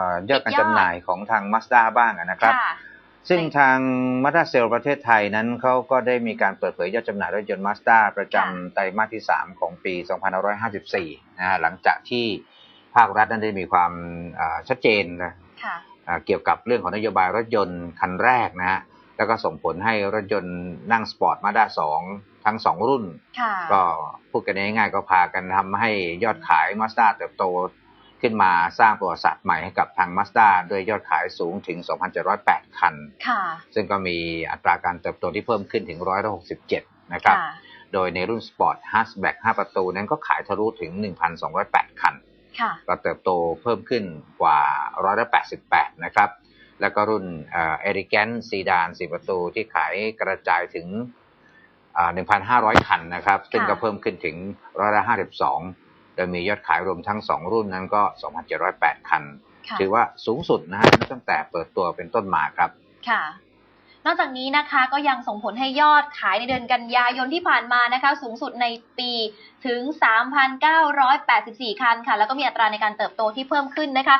อ่อยอดการจำหน่ายของทาง Mazda บ้างนะครับค่ะซึ่งทาง Mazda c e l ประเทศไทยนั้นเขาก็ได้มีการเปิดเผยยอดจำหน่ายรถยนต์ Mazda ประจำไตรมาสที่ 3 ของปี 2554 นะฮะหลังจากที่ภาครัฐนั้นได้มีความอ่าชัดเจนนะค่ะอ่าเกี่ยวกับเรื่องของนโยบายรถยนต์คันแรกนะฮะแล้วก็ส่งผลให้รถยนต์นั่งสปอร์ตมาด้า2ทั้ง2รุ่นค่ะก็พูดกันง่ายๆก็พากันทำให้ยอดขาย Mazda เติบโต ขึ้นมาสร้างประวัติศาสตร์ใหม่ให้กับทาง Mazda ด้วยยอดขายสูงถึง 2,708 คันค่ะซึ่งก็มีอัตราการเติบโตที่เพิ่มขึ้นถึง 167 นะครับค่ะโดยในรุ่นสปอร์ตฮัสแบ็ก5ประตูนั้นก็ขายทะลุถึง 1,208 คันค่ะก็เติบโตเพิ่มขึ้นกว่า 188 นะครับ แล้วก็รุ่นเอริแกนซีดาน 4 ประตูที่ขายกระจายถึงอ่า1,500 คันนะครับ ซึ่งก็เพิ่มขึ้นถึงร้อยละ52โดยมียอดขายรวมทั้ง 2 รุ่นนั้นก็ 2,708 คันค่ะถือว่าสูงสุดนะฮะตั้งแต่เปิดตัวเป็นต้นมาครับค่ะนอกจากนี้นะคะก็ยังส่งผลให้ยอดขายในเดือนกันยายนที่ผ่านมานะคะสูงสุดในปีถึง 3,984 คันค่ะ แล้วก็มีอัตราในการเติบโตที่เพิ่มขึ้นนะคะ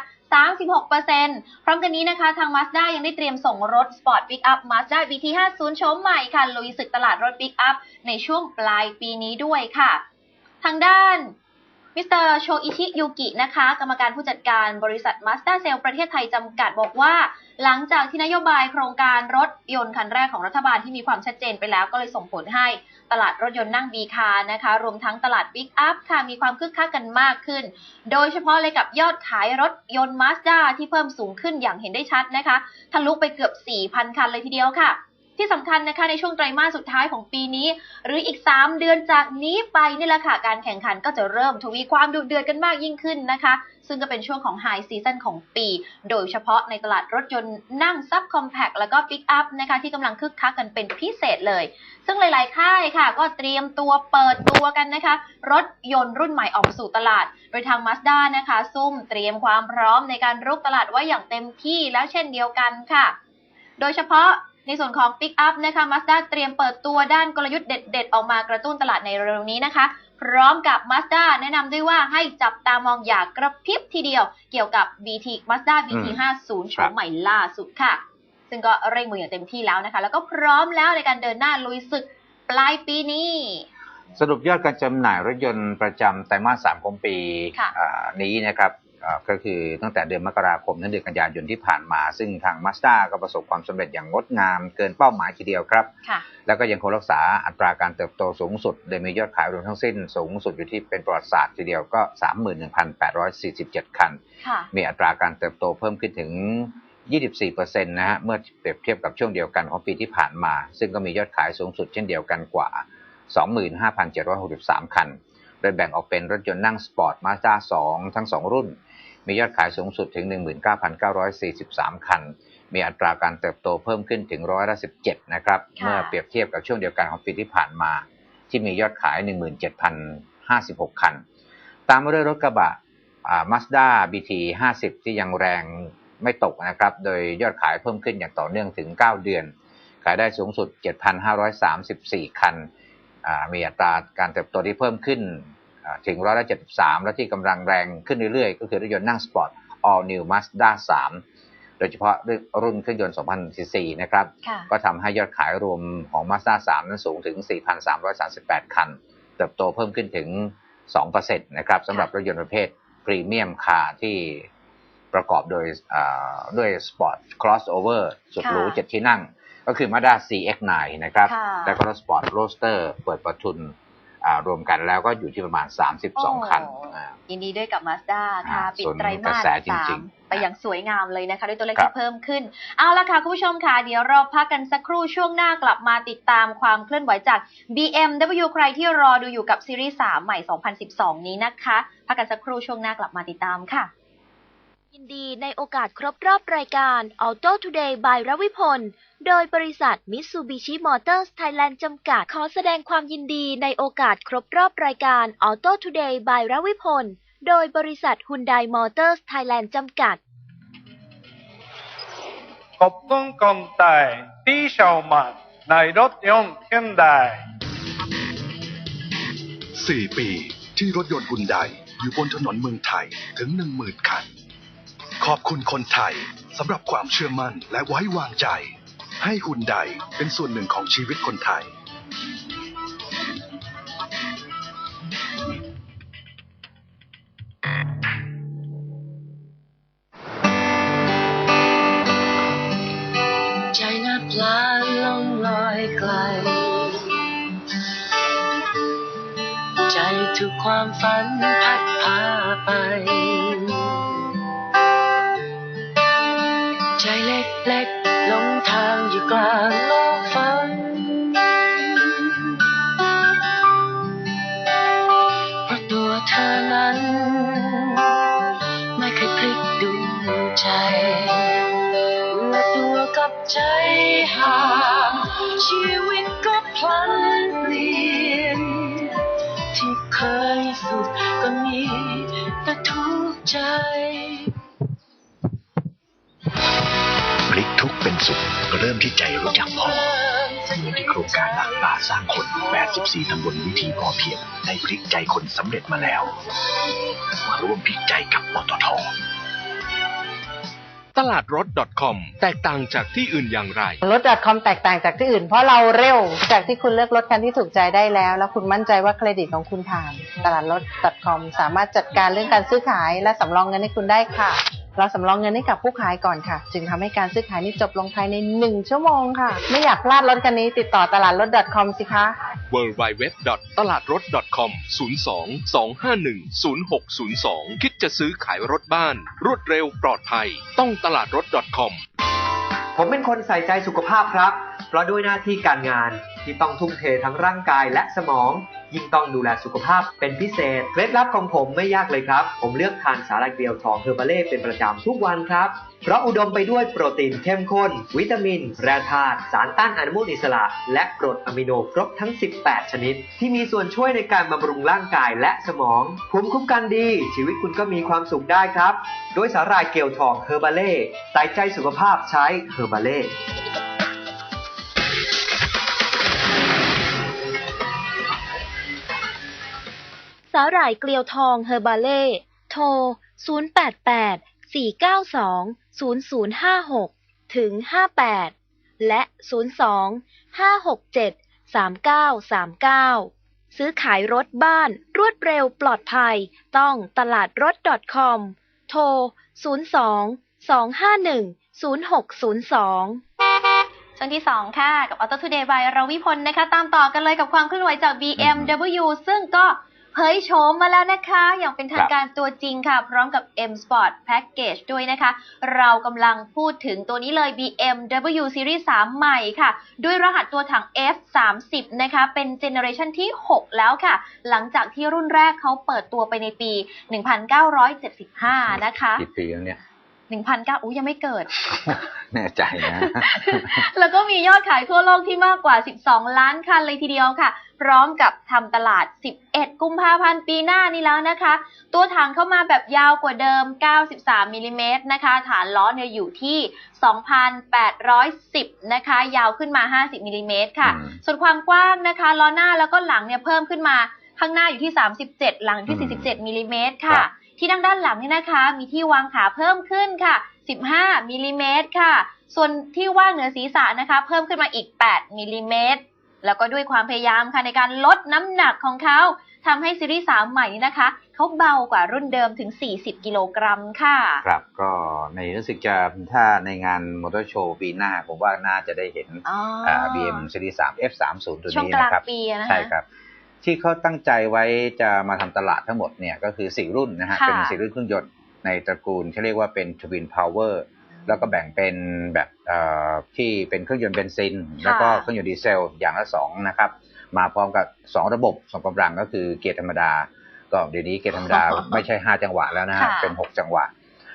36%พร้อมกันนี้นะคะทาง Mazda ยังได้เตรียมส่งรถ Sport Pickup Mazda BT50 โฉมใหม่ค่ะลุยศึกตลาดรถ Pickup ในช่วงปลายปีนี้ด้วยค่ะ ทางด้าน มิสเตอร์โชอิชิยูกินะคะ กรรมการผู้จัดการบริษัท Mazda c e l ประเทศไทยจำกัดบอกว่า หลังจากที่นโยบายโครงการรถยนต์คันแรกของรัฐบาลที่มีความชัดเจนไปแล้วก็เลยส่งผลให้ตลาดรถยนต์นั่งบีคานะคะ รวมทั้งตลาดปิกอัพค่ะ มีความคึกคักกันมากขึ้น โดยเฉพาะเลยกับยอดขายรถยนต์ Mazda ที่เพิ่มสูงขึ้นอย่างเห็นได้ชัดนะคะ ทะลุไปเกือบ 4,000 คันเลยทีเดียวค่ะ ที่สำคัญนะคะในช่วงไตรมาสสุดท้ายของปีนี้ หรืออีก 3 เดือนจากนี้ไปนี่แหละค่ะการแข่งขันก็จะเริ่มทวีความดุเดือดกันมากยิ่งขึ้นนะคะ ซึ่งก็เป็นช่วงของไฮซีซันของปี โดยเฉพาะในตลาดรถยนต์นั่งซับคอมแพคแล้วก็ปิกอัพนะคะที่กำลังคึกคักกันเป็นพิเศษเลย ซึ่งหลาย ๆ ค่ายค่ะ ก็เตรียมตัวเปิดตัวกันนะคะ รถยนต์รุ่นใหม่ออกสู่ตลาด โดยทาง Mazda นะคะ ซุ่มเตรียมความพร้อมในการรุกตลาดไว้อย่างเต็มที่แล้วเช่นเดียวกันค่ะ โดยเฉพาะ ในส่วนของ Pick Up นะคะ Mazda เตรียมเปิดตัวด้านกลยุทธ์เด็ด ๆ ออกมากระตุ้นตลาดในเร็วๆนี้นะคะ พร้อมกับ Mazda แนะนำด้วยว่าให้จับตามองอย่ากระพริบทีเดียว เกี่ยวกับ BT Mazda BT 50โฉมใหม่ล่าสุดค่ะ ซึ่งก็เร่งมืออย่างเต็มที่แล้วนะคะ แล้วก็พร้อมแล้วในการเดินหน้าลุยศึกปลายปีนี้ สรุปยอดการจำหน่ายรถยนต์ประจำไตรมาสสามของปีค่ะอ่านี้นะครับอ่า ก็คือตั้งแต่เดือนมกราคมถึงเดือนกันยายนที่ผ่านมา ซึ่งทาง Mazda ก็ประสบความสำเร็จอย่างงดงามเกินเป้าหมายทีเดียวครับค่ะแล้วก็ยังคงรักษาอัตราการเติบโตสูงสุด โดยมียอดขายรวมทั้งสิ้นสูงสุดอยู่ที่เป็นประวัติศาสตร์ทีเดียวก็ 31,847 คันค่ะมีอัตราการเติบโตเพิ่มขึ้นถึง 24%นะฮะเมื่อเปรียบเทียบกับช่วงเดียวกันของปีที่ผ่านมา ซึ่งก็มียอดขายสูงสุดเช่นเดียวกันกว่า 25,763 คัน โดยแบ่งออกเป็นรถยนต์นั่งสปอร์ตมาสด้า2ทั้ง 2 รุ่น มียอดขายสูงสุดถึง 19,943 คัน มีอัตราการเติบโตเพิ่มขึ้นถึงร้อยละ17 นะครับค่ะเมื่อเปรียบเทียบกับช่วงเดียวกันของปีที่ผ่านมา ที่มียอดขาย 17,056 คัน ตามมาด้วยรถกระบะมาสด้า BT 50 ที่ยังแรงไม่ตกนะครับ โดยยอดขายเพิ่มขึ้นอย่างต่อเนื่องถึง 9 เดือน ขายได้สูงสุด 7,534 คันอ่ามีอัตราการเติบโตที่เพิ่มขึ้นอ่า ถึงร้อยละ73 และที่กำลังแรงขึ้นเรื่อยๆ ก็คือรถยนต์นั่งสปอร์ต All New Mazda 3 โดยเฉพาะรุ่นเครื่องยนต์ 2000ซีซีนะครับค่ะก็ทำให้ยอดขายรวมของ Mazda 3 นั้นสูงถึง 4,338 คัน เติบโตเพิ่มขึ้นถึง 2%นะครับสำหรับรถยนต์ประเภทพรีเมียมคาร์ที่ประกอบโดยอ่าด้วย Sport Crossover สุดหรูค่ะ7ที่นั่ง ก็คือ Mazda CX-9 นะครับค่ะแล้วก็รถ Sport Roadster เปิดประทุนอ่า รวมกันแล้วก็อยู่ที่ประมาณ 32 คันโอ้อ่ายินดีด้วยกับ Mazda ค่ะอ่าปิดส่วนไตรกระมาสแสจริงๆสามไปอย่างสวยงามเลยนะคะ ด้วยตัวเลขครับที่เพิ่มขึ้น เอาละค่ะ คุณผู้ชมค่ะ เดี๋ยวเราพักกันสักครู่ช่วงหน้ากลับมาติดตามความเคลื่อนไหวจาก BMW ใครที่รอดูอยู่กับซีรีส์3ใหม่ 2012 นี้นะคะ พักกันสักครู่ช่วงหน้ากลับมาติดตามค่ะ ยินดีในโอกาสครบรอบรายการ Auto Today by รวิพล โดยบริษัท Mitsubishi Motors Thailand จำกัด ขอแสดงความยินดีในโอกาสครบรอบรายการ Auto Today by รวิพล โดยบริษัท Hyundai Motors Thailand จำกัดขอบคุณคนไทยที่เช่ามาในรถยนต์เฮนได4ปีที่รถยนต์ฮุนไดอยู่บนถนนเมืองไทยถึง 10,000 คัน ขอบคุณคนไทยสำหรับความเชื่อมั่นและไว้วางใจ ให้หุ่นใดเป็นส่วนหนึ่งของชีวิตคนไทย ใจนับลาลงลอยไกล ใจถูกความฝันพัดพาไป ใจและตัวกับใจห่างชีวิตก็พลันเปลี่ยน ที่เคยสุขก็มีแต่ทุกข์ใจพลิกทุกเป็นสุขเริ่มที่ใจรู้จักพอที่โครงการหลักป่าสร้างคน 84 ตำบลวิธีพอเพียงได้พลิกใจคนสำเร็จมาแล้ว มาร่วมพลิกใจกับปตท ตลาดรถ .com แตกต่างจากที่อื่นอย่างไร รถ .com แตกต่างจากที่อื่น เพราะเราเร็ว จากที่คุณเลือกรถคันที่ถูกใจได้แล้ว แล้วคุณมั่นใจว่าเครดิตของคุณผ่าน ตลาดรถ .com สามารถจัดการเรื่องการซื้อขาย และสำรองเงินให้คุณได้ค่ะ เราสำรองเงินให้กับผู้ขายก่อนค่ะ จึงทำให้การซื้อขายนี้จบลงภายใน 1 ชั่วโมงค่ะ ไม่อยากพลาดรถคันนี้ติดต่อตลาดรถ .com สิคะ w w w ตลาดรถ .com 02 251 0602 คิดจะซื้อขายรถบ้าน รวดเร็วปลอดภัย ต้องตลาดรถ .com ผมเป็นคนใส่ใจสุขภาพครับ เพราะด้วยหน้าที่การงาน ที่ต้องทุ่มเททั้งร่างกายและสมอง ยิ่งต้องดูแลสุขภาพเป็นพิเศษ เคล็ดลับของผมไม่ยากเลยครับ ผมเลือกทานสาหร่ายเกลียวทองเฮอร์บาเล่เป็นประจำทุกวันครับ เพราะอุดมไปด้วยโปรตีนเข้มข้น วิตามิน แร่ธาตุสารต้านอนุมูลอิสระ และกรดอะมิโนครบทั้ง 18 ชนิด ที่มีส่วนช่วยในการบำรุงร่างกายและสมองภูมิคุ้มกันดี ชีวิตคุณก็มีความสุขได้ครับด้วยสาหร่ายเกลียวทองเฮอร์บาเล่ใส่ใจสุขภาพใช้เฮอร์บาเล่ สาหร่ายเกลียวทองเฮอร์บาเล่ โทร 088 492 0056 ถึง 58 และ 02 567 3939 ซื้อขายรถบ้านรวดเร็วปลอดภัยต้องตลาดรถ .com โทร 02 251 0602ช่วงที่ 2 ค่ะ กับ Auto Today by รวิพลนะคะ ตามต่อกันเลยกับความเคลื่อนไหวจาก BMW ซึ่งก็ เผยโฉมมาแล้วนะคะ อย่างเป็นทางการตัวจริงค่ะ พร้อมกับ M Sport Package ด้วยนะคะ เรากำลังพูดถึงตัวนี้เลย BMW Series 3 ใหม่ค่ะ ด้วยรหัสตัวถัง F30 นะคะ เป็นเจเนอเรชันที่ 6 แล้วค่ะ หลังจากที่รุ่นแรกเขาเปิดตัวไปในปี 1975 นะคะ กี่ปีแล้วเนี่ย 1,900อู้ยังไม่เกิด แน่ใจนะ แล้วก็มียอดขายทั่วโลกที่มากกว่า 12 ล้านคันเลยทีเดียวค่ะ พร้อมกับทำตลาด 11 กุมภาพันธ์ปีหน้านี้แล้วนะคะ ตัวถังเข้ามาแบบยาวกว่าเดิม 93มิลลิเมตรนะคะ ฐานล้อเนี่ยอยู่ที่ 2,810 นะคะ ยาวขึ้นมา 50มิลลิเมตรค่ะอืมส่วนความกว้างนะคะ ล้อหน้าแล้วก็หลังเนี่ยเพิ่มขึ้นมาข้างหน้าอยู่ที่ 37 หลังที่ 47มิลลิเมตรค่ะ ที่นั่งด้านหลังนี่นะคะ มีที่วางขาเพิ่มขึ้นค่ะ 15มิลลิเมตรค่ะ ส่วนที่ว่างเหนือศีรษะนะคะ เพิ่มขึ้นมาอีก 8มิลลิเมตรแล้วก็ด้วยความพยายามค่ะในการลดน้ำหนักของเขาทำให้ซีรีส์3ใหม่นี้นะคะเขาเบากว่ารุ่นเดิมถึง 40 กิโลกรัมค่ะ ครับก็ในรู้สึกจะถ้าในงานมอเตอร์โชว์ปีหน้า ผมว่าน่าจะได้เห็นอ๋ออ่า BM Series 3 F30 ตัวช่วงนี้กลางนะครับปีอะนะคะใช่ครับ ที่เขาตั้งใจไว้จะมาทำตลาดทั้งหมดเนี่ยก็คือสี่รุ่นนะฮะค่ะเป็นสี่รุ่นเครื่องยนต์ในตระกูลเขาเรียกว่าเป็น Twin Power แล้วก็แบ่งเป็นแบบเอ่อที่เป็นเครื่องยนต์เบนซิน แล้วก็เครื่องยนต์ดีเซลอย่างละสองนะครับมาพร้อมกับสองระบบสองกำลังก็คือเกียร์ธรรมดา ก็เดี๋ยวนี้เกียร์ธรรมดาไม่ใช่ห้าจังหวะแล้วนะฮะค่ะเป็นหกจังหวะ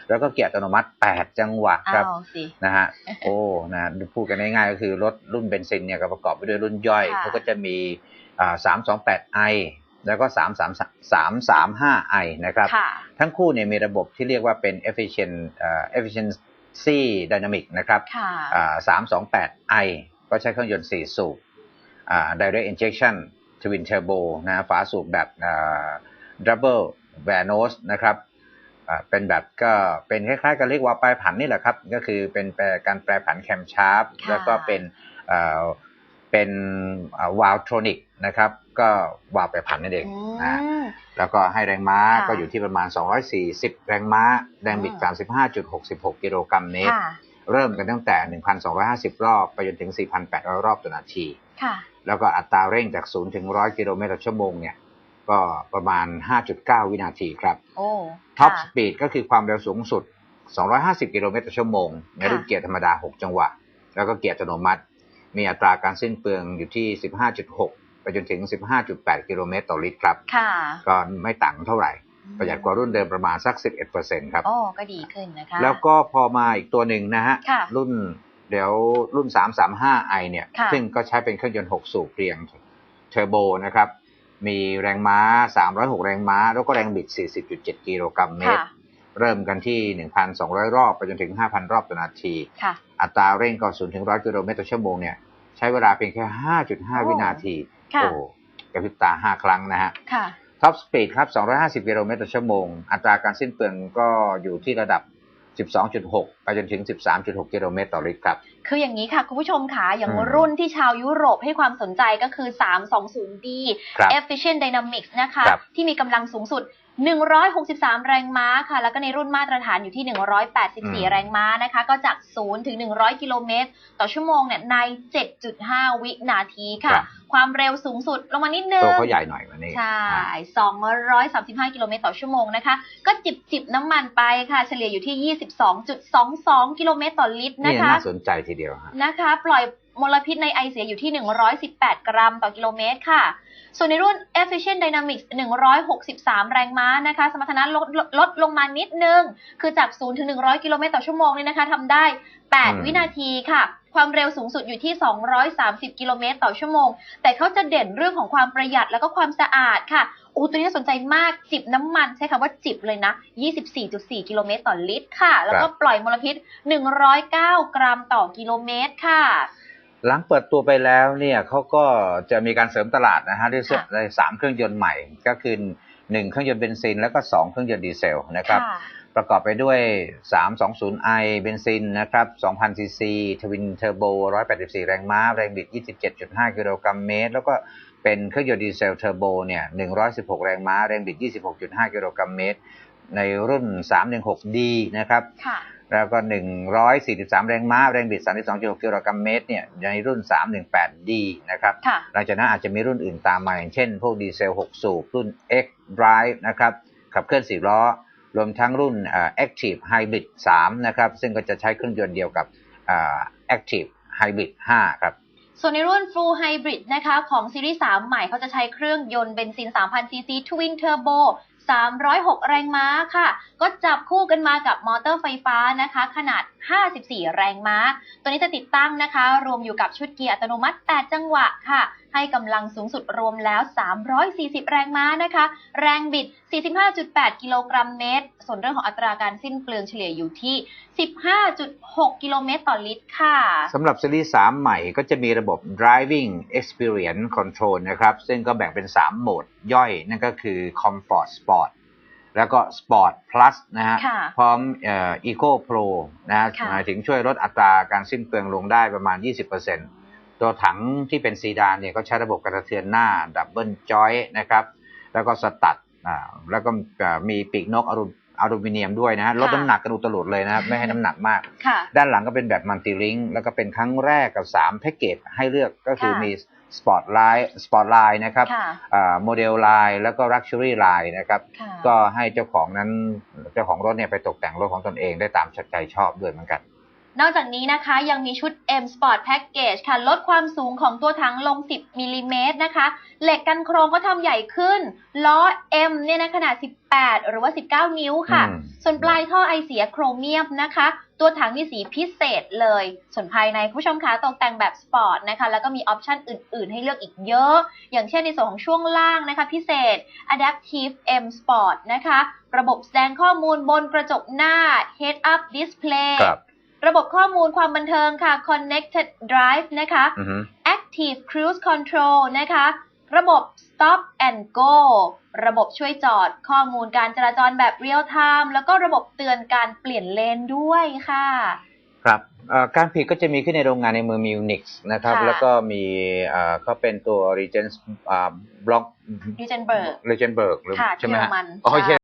แล้วก็เกียร์อัตโนมัติแปดจังหวะครับเอาสินะฮะโอ้นะฮะพูดกันง่ายๆก็คือรถรุ่นเบนซินเนี่ยก็ประกอบไปด้วยรุ่นย่อยค่ะเขาก็จะมี อ่า328 i แล้วก็3 3 3 3 5 i นะครับค่ะทั้งคู่เนี่ยมีระบบที่เรียกว่าเป็น efficient อ่า efficiency dynamic นะครับค่ะอ่า328 i ก็ใช้เครื่องยนต์4สูบอ่า direct injection twin turbo นะฝาสูบแบบอ่า double v a n o s นะครับอ่าเป็นแบบก็เป็นคล้ายๆกับเรียกว่าแปรผันนี่แหละครับ ก็คือเป็นแปรการแปรผันแคมชาร์ปค่ะแล้วก็เป็น เอ่อเป็นวาลทรอนิกนะครับ ก็วาล์วแปรผันนั่นเองอืนะมแล้วก็ให้แรงม้าค่ะก็อยู่ที่ประมาณ 240 แรงม้า แรงบิดอืม35.66 กิโลกรัมเมตรค่ะเริ่มกันตั้งแต่ 1,250 รอบ ไปจนถึง 4,800 รอบต่อนาทีค่ะแล้วก็อัตราเร่งจาก 0 ถึง 100 กิโลเมตรต่อชั่วโมงเนี่ย ก็ประมาณ 5.9 วินาทีครับโอ้ท็อปค่ะสปีดก็คือความเร็วสูงสุด 250 กิโลเมตรต่อชั่วโมง ในรุ่นค่ะเกียร์ธรรมดา 6 จังหวะ แล้วก็เกียร์อัตโนมัติ มีอัตราการสิ้นเปลืองอยู่ที่ 15.6 ไปจนถึง 15.8 กิโลเมตรต่อลิตรครับ ค่ะ ก็ไม่ต่างเท่าไหร่ ประหยัดกว่ารุ่นเดิมประมาณสัก 11%ครับ โอ้ก็ดีขึ้นนะคะ แล้วก็พอมาอีกตัวหนึ่งนะฮะ ค่ะ รุ่นเดี๋ยวรุ่น 335i เนี่ย ค่ะ ซึ่งก็ใช้เป็นเครื่องยนต์ 6 สูบเรียงเทอร์โบนะครับ มีแรงม้า 306 แรงม้า แล้วก็แรงบิด 40.7 กิโลกรัมเมตร ค่ะ เริ่มกันที่ 1,200 รอบ ไปจนถึง 5,000 รอบต่อนาที ค่ะ อัตราเร่งก็0ถึง100 กิโลเมตรต่อชั่วโมงเนี่ย ใช้เวลาเพียงแค่ 5.5โอ้วินาทีค่ะโอ้กระพริบตา 5 ครั้งนะฮะค่ะท็อปสปีดครับ 250 กิโลเมตรต่อชั่วโมง อัตราการสิ้นเปลืองก็อยู่ที่ระดับ 12.6 ไปจนถึง 13.6 กิโลเมตรต่อลิตรครับ คืออย่างนี้ค่ะ คุณผู้ชมค่ะอย่างอืมรุ่นที่ชาวยุโรปให้ความสนใจก็คือ 320D ครับ Efficient Dynamics นะคะครับที่มีกำลังสูงสุด 163 แรงม้าค่ะ แล้วก็ในรุ่นมาตรฐานอยู่ที่อืม184 แรงม้านะคะ ก็จาก 0 ถึง 100 กิโลเมตร ต่อชั่วโมงเนี่ยใน 7.5 วินาทีค่ะครับความเร็วสูงสุดลงมานิดนึตัวงเขาใหญ่หน่อยวันนี้ ใช่อ่า235 กิโลเมตรต่อชั่วโมงนะคะ ก็จิบจิบน้ำมันไปค่ะ เฉลี่ยอยู่ที่ 22.22 กิโลเมตรต่อลิตรนี่นะคะ น่าสนใจทีเดียวฮะนะคะ ปล่อยมลพิษในไอเสียอยู่ที่ 118 กรัมต่อกิโลเมตรค่ะ ส่วนในรุ่น Efficient Dynamics 163 แรงม้านะคะ สมรรถนะลดลดลดลงมานิดนึง คือจาก 0 ถึง 100 กิโลเมตรต่อชั่วโมงเนี่ยนะคะทำได้อืม8วินาทีค่ะ ความเร็วสูงสุดอยู่ที่ 230 กิโลเมตรต่อชั่วโมง แต่เขาจะเด่นเรื่องของความประหยัดแล้วก็ความสะอาดค่ะโอ้ตัวนี้น่าสนใจมากจิบน้ำมันใช้คำว่าจิบเลยนะ 24.4 กิโลเมตรต่อลิตรค่ะ แล้วก็ปล่อยมลพิษ 109 กรัมต่อกิโลเมตรค่ะ หลังเปิดตัวไปแล้วเนี่ยเขาก็จะมีการเสริมตลาดนะฮะด้วยค่ะด้วยสามเครื่องยนต์ใหม่ ก็คือหนึ่งเครื่องยนต์เบนซิน แล้วก็สองเครื่องยนต์ดีเซลนะครับค่ะประกอบไปด้วย 320i เบนซินนะครับ2,000ซีซีทวินเทอร์โบ 184 แรงม้า แรงบิด 27.5 กิโลกรัมเมตร แล้วก็เป็นเครื่องยนต์ดีเซลเทอร์โบเนี่ย 116 แรงม้า แรงบิด 26.5 กิโลกรัมเมตร ในรุ่น 316D นะครับค่ะ แล้วก็143แรงม้าแรงบิด32.6กิโลกรัมเมตรเนี่ยในรุ่น 318D นะครับค่ะหลังจากนั้นอาจจะมีรุ่นอื่นตามมาอย่างเช่น พวกดีเซล6สูบรุ่น X Drive นะครับขับเคลื่อน4ล้อ รวมทั้งรุ่นเอ่อ Active Hybrid 3 นะครับ ซึ่งก็จะใช้เครื่องยนต์เดียวกับเอ่อ Active Hybrid 5 ครับส่วนในรุ่น Full Hybrid นะคะ ของซีรีส์ 3 ใหม่เขาจะใช้เครื่องยนต์เบนซิน 3,000ซีซี Twin Turbo 306 แรงม้าค่ะ ก็จับคู่กันมากับมอเตอร์ไฟฟ้านะคะ ขนาด 54 แรงม้า ตัวนี้จะติดตั้งนะคะ รวมอยู่กับชุดเกียร์อัตโนมัติ 8 จังหวะค่ะ ให้กำลังสูงสุดรวมแล้ว 340 แรงม้านะคะ แรงบิด 45.8 กิโลกรัมเมตร ส่วนเรื่องของอัตราการสิ้นเปลืองเฉลี่ยอยู่ที่ 15.6 กิโลเมตรต่อลิตรค่ะสำหรับซีรีส์ 3 ใหม่ก็จะมีระบบ driving experience control นะครับ ซึ่งก็แบ่งเป็น 3 โหมดย่อย นั่นก็คือ comfort sport แล้วก็ sport plus นะฮะค่ะพร้อมเอ่อ eco pro นะฮะค่ะ หมายถึงช่วยลดอัตราการสิ้นเปลืองลงได้ประมาณ 20%ตัวถังที่เป็นซีดานเนี่ยก็ใช้ระบบกระเทือนหน้าดับเบิลจอยนะครับ แล้วก็สตัดอ่าแล้วก็อ่ามีปีกนกอลูอลูมิเนียมด้วยนะฮะลดค่ะ น้ำหนักกระดูกตลุดเลยนะครับไม่ให้น้ำหนักมาก ค่ะ ด้านหลังก็เป็นแบบมัลติลิงแล้วก็เป็นครั้งแรกกับ 3 แพ็กเกจให้เลือกก็คือค่ะ มี สปอร์ตไลน์สปอร์ตไลน์นะครับค่ะโมเดลไลน์แล้วก็ลักชัวรี่ไลน์นะครับค่ะก็ให้เจ้าของนั้นเจ้าของรถเนี่ยไปตกแต่งรถของตนเองได้ตามใจชอบด้วยเหมือนกัน นอกจากนี้นะคะยังมีชุด M Sport Package ค่ะ ลดความสูงของตัวถังลง 10มิลลิเมตรนะคะ เหล็กกันโครงก็ทำใหญ่ขึ้น ล้อ M เนี่ยนะขนาด 18 หรือว่า 19 นิ้วค่ะอืมส่วนปลายท่อไอเสียโครเมียมนะคะ ตัวถังมีสีพิเศษเลย ส่วนภายในคุณผู้ชมคะตกแต่งแบบสปอร์ตนะคะ แล้วก็มีออปชันอื่น ๆ ให้เลือกอีกเยอะ อย่างเช่นในส่วนของช่วงล่างนะคะ พิเศษ Adaptive M Sport นะคะ ระบบแสดงข้อมูลบนกระจกหน้า Head Up Display ครับระบบข้อมูลความบันเทิงค่ะ Connected Drive นะคะอือฮึ Active Cruise Control นะคะ ระบบ stop and go ระบบช่วยจอดข้อมูลการจราจรแบบ real time แล้วก็ระบบเตือนการเปลี่ยนเลนด้วยค่ะ ครับเอ่อการผลิตก็จะมีขึ้นในโรงงานในเมืองมิวนิกส์นะครับค่ะแล้วก็มีเอ่อก็เป็นตัว Regent อ่าบล็อกดิเจนเบิร์ก Regenberg หรือค่ะใช่ไหมเยอฮะรมันอ๋อใช่